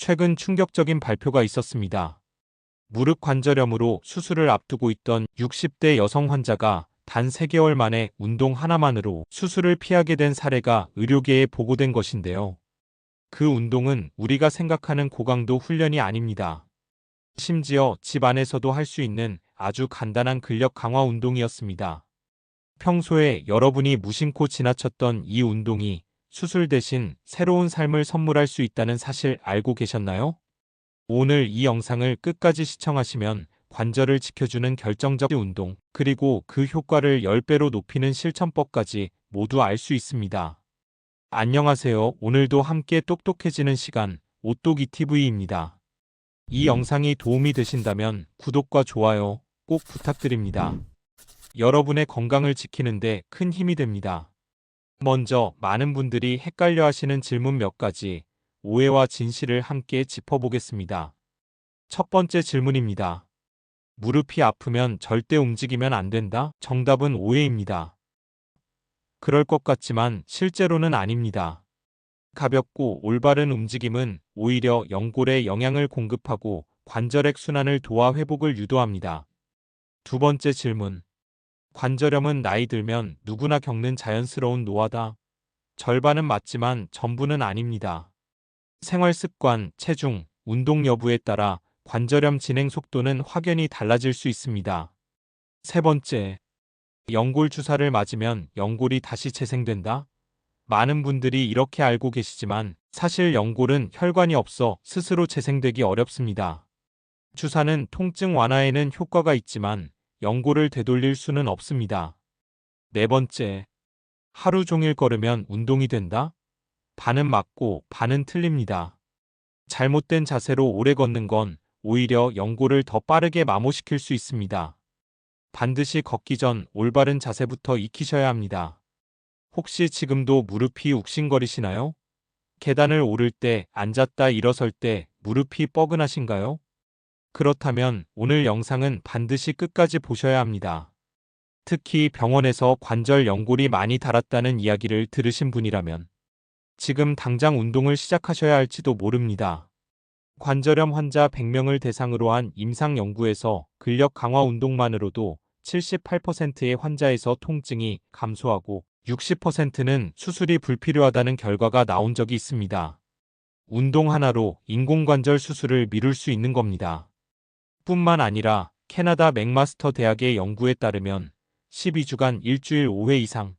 최근 충격적인 발표가 있었습니다. 무릎 관절염으로 수술을 앞두고 있던 60대 여성 환자가 단 3개월 만에 운동 하나만으로 수술을 피하게 된 사례가 의료계에 보고된 것인데요. 그 운동은 우리가 생각하는 고강도 훈련이 아닙니다. 심지어 집 안에서도 할 수 있는 아주 간단한 근력 강화 운동이었습니다. 평소에 여러분이 무심코 지나쳤던 이 운동이 수술 대신 새로운 삶을 선물할 수 있다는 사실 알고 계셨나요? 오늘 이 영상을 끝까지 시청하시면 관절을 지켜주는 결정적 운동, 그리고 그 효과를 10배로 높이는 실천법까지 모두 알 수 있습니다. 안녕하세요. 오늘도 함께 똑똑해지는 시간, 오똑이 TV입니다. 이 영상이 도움이 되신다면 구독과 좋아요 꼭 부탁드립니다. 여러분의 건강을 지키는데 큰 힘이 됩니다. 먼저 많은 분들이 헷갈려 하시는 질문 몇 가지, 오해와 진실을 함께 짚어보겠습니다. 첫 번째 질문입니다. 무릎이 아프면 절대 움직이면 안 된다? 정답은 오해입니다. 그럴 것 같지만 실제로는 아닙니다. 가볍고 올바른 움직임은 오히려 연골에 영양을 공급하고 관절액 순환을 도와 회복을 유도합니다. 두 번째 질문. 관절염은 나이 들면 누구나 겪는 자연스러운 노화다. 절반은 맞지만 전부는 아닙니다. 생활 습관, 체중, 운동 여부에 따라 관절염 진행 속도는 확연히 달라질 수 있습니다. 세 번째, 연골 주사를 맞으면 연골이 다시 재생된다? 많은 분들이 이렇게 알고 계시지만 사실 연골은 혈관이 없어 스스로 재생되기 어렵습니다. 주사는 통증 완화에는 효과가 있지만 연골을 되돌릴 수는 없습니다. 네 번째, 하루 종일 걸으면 운동이 된다? 반은 맞고 반은 틀립니다. 잘못된 자세로 오래 걷는 건 오히려 연골을 더 빠르게 마모시킬 수 있습니다. 반드시 걷기 전 올바른 자세부터 익히셔야 합니다. 혹시 지금도 무릎이 욱신거리시나요? 계단을 오를 때, 앉았다 일어설 때 무릎이 뻐근하신가요? 그렇다면 오늘 영상은 반드시 끝까지 보셔야 합니다. 특히 병원에서 관절 연골이 많이 닳았다는 이야기를 들으신 분이라면 지금 당장 운동을 시작하셔야 할지도 모릅니다. 관절염 환자 100명을 대상으로 한 임상 연구에서 근력 강화 운동만으로도 78%의 환자에서 통증이 감소하고 60%는 수술이 불필요하다는 결과가 나온 적이 있습니다. 운동 하나로 인공관절 수술을 미룰 수 있는 겁니다. 뿐만 아니라 캐나다 맥마스터 대학의 연구에 따르면 12주간 일주일 5회 이상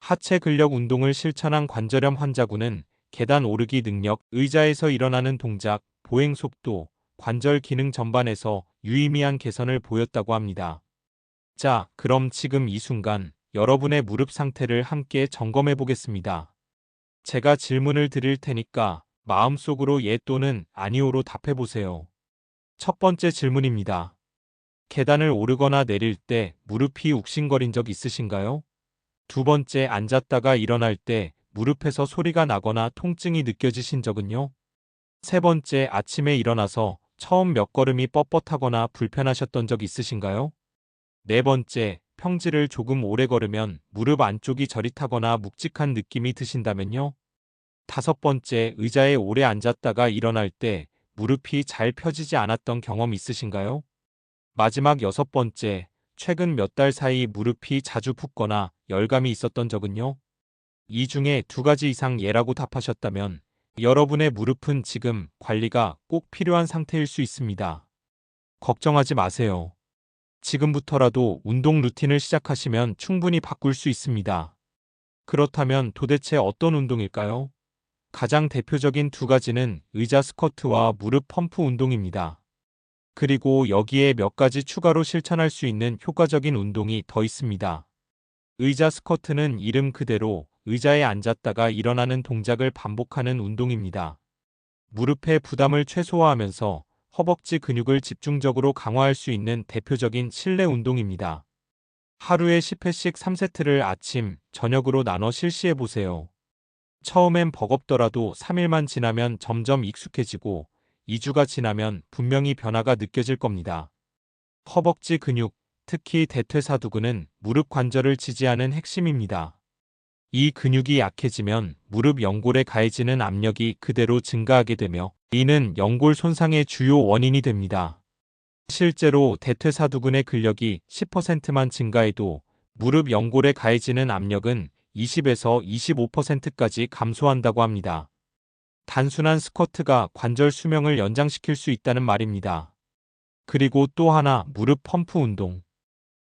하체 근력 운동을 실천한 관절염 환자군은 계단 오르기 능력, 의자에서 일어나는 동작, 보행 속도, 관절 기능 전반에서 유의미한 개선을 보였다고 합니다. 자, 그럼 지금 이 순간 여러분의 무릎 상태를 함께 점검해 보겠습니다. 제가 질문을 드릴 테니까 마음속으로 예 또는 아니오로 답해 보세요. 첫 번째 질문입니다. 계단을 오르거나 내릴 때 무릎이 욱신거린 적 있으신가요? 두 번째 앉았다가 일어날 때 무릎에서 소리가 나거나 통증이 느껴지신 적은요? 세 번째 아침에 일어나서 처음 몇 걸음이 뻣뻣하거나 불편하셨던 적 있으신가요? 네 번째, 평지를 조금 오래 걸으면 무릎 안쪽이 저릿하거나 묵직한 느낌이 드신다면요? 다섯 번째, 의자에 오래 앉았다가 일어날 때 무릎이 잘 펴지지 않았던 경험 있으신가요? 마지막 여섯 번째, 최근 몇 달 사이 무릎이 자주 붓거나 열감이 있었던 적은요? 이 중에 두 가지 이상 예라고 답하셨다면 여러분의 무릎은 지금 관리가 꼭 필요한 상태일 수 있습니다. 걱정하지 마세요. 지금부터라도 운동 루틴을 시작하시면 충분히 바꿀 수 있습니다. 그렇다면 도대체 어떤 운동일까요? 가장 대표적인 두 가지는 의자 스쿼트와 무릎 펌프 운동입니다. 그리고 여기에 몇 가지 추가로 실천할 수 있는 효과적인 운동이 더 있습니다. 의자 스쿼트는 이름 그대로 의자에 앉았다가 일어나는 동작을 반복하는 운동입니다. 무릎의 부담을 최소화하면서 허벅지 근육을 집중적으로 강화할 수 있는 대표적인 실내 운동입니다. 하루에 10회씩 3세트를 아침, 저녁으로 나눠 실시해 보세요. 처음엔 버겁더라도 3일만 지나면 점점 익숙해지고 2주가 지나면 분명히 변화가 느껴질 겁니다. 허벅지 근육, 특히 대퇴사두근은 무릎 관절을 지지하는 핵심입니다. 이 근육이 약해지면 무릎 연골에 가해지는 압력이 그대로 증가하게 되며 이는 연골 손상의 주요 원인이 됩니다. 실제로 대퇴사두근의 근력이 10%만 증가해도 무릎 연골에 가해지는 압력은 20에서 25%까지 감소한다고 합니다. 단순한 스쿼트가 관절 수명을 연장시킬 수 있다는 말입니다. 그리고 또 하나 무릎 펌프 운동.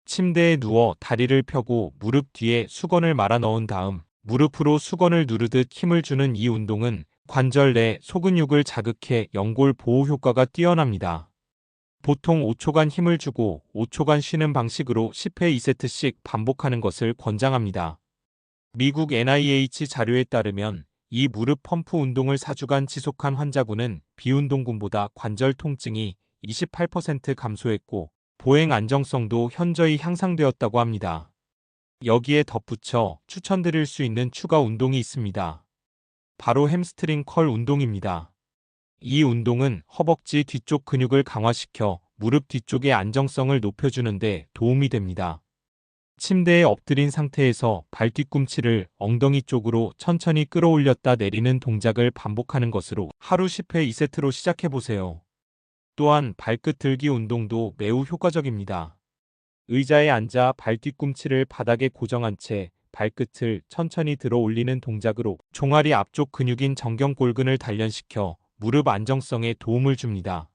침대에 누워 다리를 펴고 무릎 뒤에 수건을 말아 넣은 다음 무릎으로 수건을 누르듯 힘을 주는 이 운동은 관절 내 소근육을 자극해 연골 보호 효과가 뛰어납니다. 보통 5초간 힘을 주고 5초간 쉬는 방식으로 10회 2세트씩 반복하는 것을 권장합니다. 미국 NIH 자료에 따르면 이 무릎 펌프 운동을 4주간 지속한 환자군은 비운동군보다 관절 통증이 28% 감소했고 보행 안정성도 현저히 향상되었다고 합니다. 여기에 덧붙여 추천드릴 수 있는 추가 운동이 있습니다. 바로 햄스트링 컬 운동입니다. 이 운동은 허벅지 뒤쪽 근육을 강화시켜 무릎 뒤쪽의 안정성을 높여주는데 도움이 됩니다. 침대에 엎드린 상태에서 발 뒤꿈치를 엉덩이 쪽으로 천천히 끌어올렸다 내리는 동작을 반복하는 것으로 하루 10회 2세트로 시작해보세요. 또한 발끝 들기 운동도 매우 효과적입니다. 의자에 앉아 발 뒤꿈치를 바닥에 고정한 채 발끝을 천천히 들어 올리는 동작으로 종아리 앞쪽 근육인 정경골근을 단련시켜 무릎 안정성에 도움을 줍니다.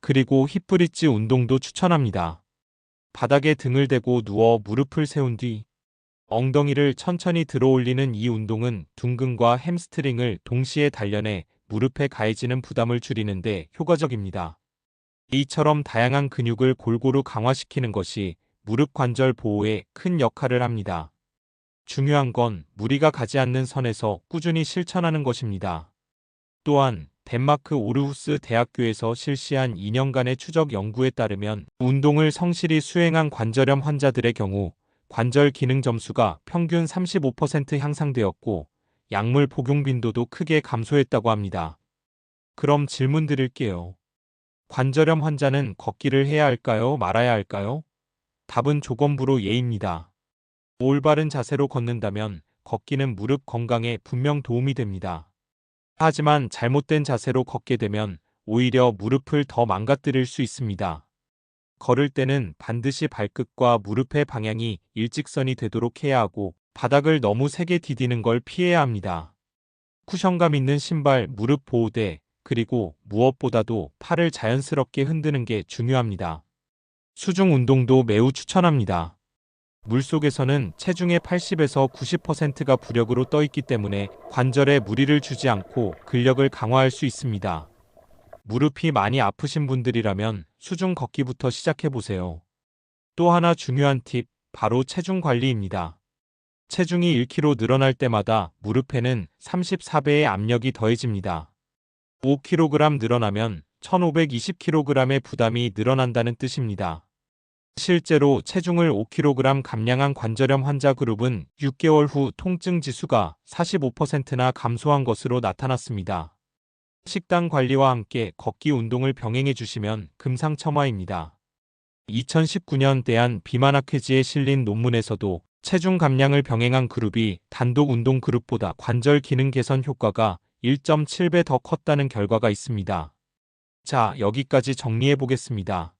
그리고 힙브릿지 운동도 추천합니다. 바닥에 등을 대고 누워 무릎을 세운 뒤 엉덩이를 천천히 들어 올리는 이 운동은 둔근과 햄스트링을 동시에 단련해 무릎에 가해지는 부담을 줄이는데 효과적입니다. 이처럼 다양한 근육을 골고루 강화시키는 것이 무릎 관절 보호에 큰 역할을 합니다. 중요한 건 무리가 가지 않는 선에서 꾸준히 실천하는 것입니다. 또한 덴마크 오르후스 대학교에서 실시한 2년간의 추적 연구에 따르면 운동을 성실히 수행한 관절염 환자들의 경우 관절 기능 점수가 평균 35% 향상되었고 약물 복용 빈도도 크게 감소했다고 합니다. 그럼 질문 드릴게요. 관절염 환자는 걷기를 해야 할까요? 말아야 할까요? 답은 조건부로 예입니다. 올바른 자세로 걷는다면 걷기는 무릎 건강에 분명 도움이 됩니다. 하지만 잘못된 자세로 걷게 되면 오히려 무릎을 더 망가뜨릴 수 있습니다. 걸을 때는 반드시 발끝과 무릎의 방향이 일직선이 되도록 해야 하고 바닥을 너무 세게 디디는 걸 피해야 합니다. 쿠션감 있는 신발, 무릎 보호대, 그리고 무엇보다도 팔을 자연스럽게 흔드는 게 중요합니다. 수중 운동도 매우 추천합니다. 물속에서는 체중의 80에서 90%가 부력으로 떠 있기 때문에 관절에 무리를 주지 않고 근력을 강화할 수 있습니다. 무릎이 많이 아프신 분들이라면 수중 걷기부터 시작해 보세요. 또 하나 중요한 팁, 바로 체중 관리입니다. 체중이 1kg 늘어날 때마다 무릎에는 34배의 압력이 더해집니다. 5kg 늘어나면 1520kg의 부담이 늘어난다는 뜻입니다. 실제로 체중을 5kg 감량한 관절염 환자 그룹은 6개월 후 통증 지수가 45%나 감소한 것으로 나타났습니다. 식단 관리와 함께 걷기 운동을 병행해 주시면 금상첨화입니다. 2019년 대한 비만학회지에 실린 논문에서도 체중 감량을 병행한 그룹이 단독 운동 그룹보다 관절 기능 개선 효과가 1.7배 더 컸다는 결과가 있습니다. 자, 여기까지 정리해 보겠습니다.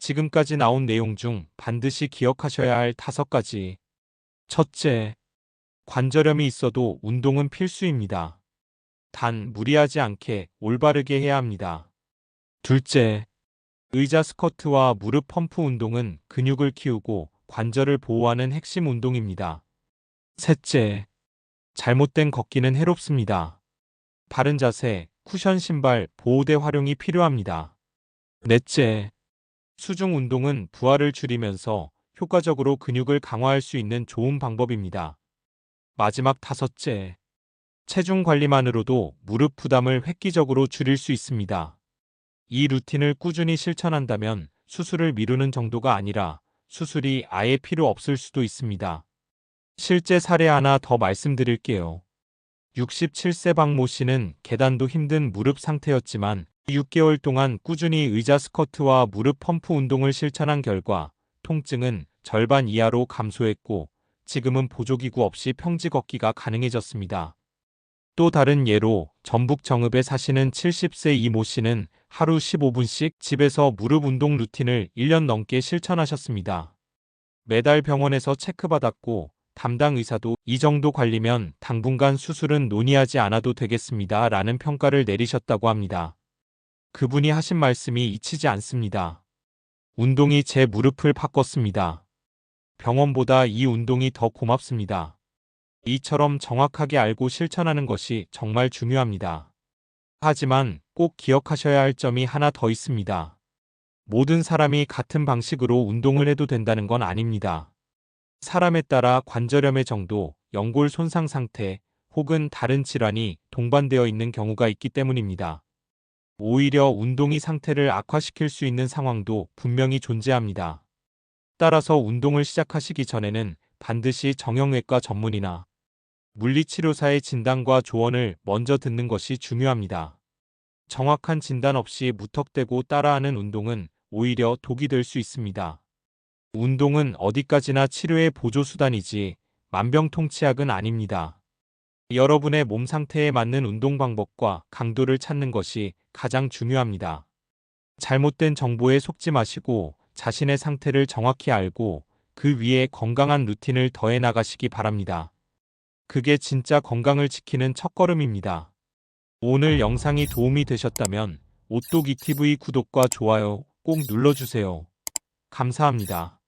지금까지 나온 내용 중 반드시 기억하셔야 할 다섯 가지. 첫째, 관절염이 있어도 운동은 필수입니다. 단 무리하지 않게 올바르게 해야 합니다. 둘째, 의자 스쿼트와 무릎 펌프 운동은 근육을 키우고 관절을 보호하는 핵심 운동입니다. 셋째, 잘못된 걷기는 해롭습니다. 바른 자세, 쿠션 신발, 보호대 활용이 필요합니다. 넷째, 수중 운동은 부하를 줄이면서 효과적으로 근육을 강화할 수 있는 좋은 방법입니다. 마지막 다섯째. 체중 관리만으로도 무릎 부담을 획기적으로 줄일 수 있습니다. 이 루틴을 꾸준히 실천한다면 수술을 미루는 정도가 아니라 수술이 아예 필요 없을 수도 있습니다. 실제 사례 하나 더 말씀드릴게요. 67세 박모 씨는 계단도 힘든 무릎 상태였지만 6개월 동안 꾸준히 의자 스쿼트와 무릎 펌프 운동을 실천한 결과 통증은 절반 이하로 감소했고 지금은 보조기구 없이 평지 걷기가 가능해졌습니다. 또 다른 예로 전북 정읍에 사시는 70세 이모 씨는 하루 15분씩 집에서 무릎 운동 루틴을 1년 넘게 실천하셨습니다. 매달 병원에서 체크받았고 담당 의사도 이 정도 관리면 당분간 수술은 논의하지 않아도 되겠습니다. 라는 평가를 내리셨다고 합니다. 그분이 하신 말씀이 잊히지 않습니다. 운동이 제 무릎을 바꿨습니다. 병원보다 이 운동이 더 고맙습니다. 이처럼 정확하게 알고 실천하는 것이 정말 중요합니다. 하지만 꼭 기억하셔야 할 점이 하나 더 있습니다. 모든 사람이 같은 방식으로 운동을 해도 된다는 건 아닙니다. 사람에 따라 관절염의 정도, 연골 손상 상태, 혹은 다른 질환이 동반되어 있는 경우가 있기 때문입니다. 오히려 운동이 상태를 악화시킬 수 있는 상황도 분명히 존재합니다. 따라서 운동을 시작하시기 전에는 반드시 정형외과 전문의나 물리치료사의 진단과 조언을 먼저 듣는 것이 중요합니다. 정확한 진단 없이 무턱대고 따라하는 운동은 오히려 독이 될 수 있습니다. 운동은 어디까지나 치료의 보조수단이지 만병통치약은 아닙니다. 여러분의 몸 상태에 맞는 운동 방법과 강도를 찾는 것이 가장 중요합니다. 잘못된 정보에 속지 마시고 자신의 상태를 정확히 알고 그 위에 건강한 루틴을 더해 나가시기 바랍니다. 그게 진짜 건강을 지키는 첫걸음입니다. 오늘 영상이 도움이 되셨다면 오똑이 TV 구독과 좋아요 꼭 눌러주세요. 감사합니다.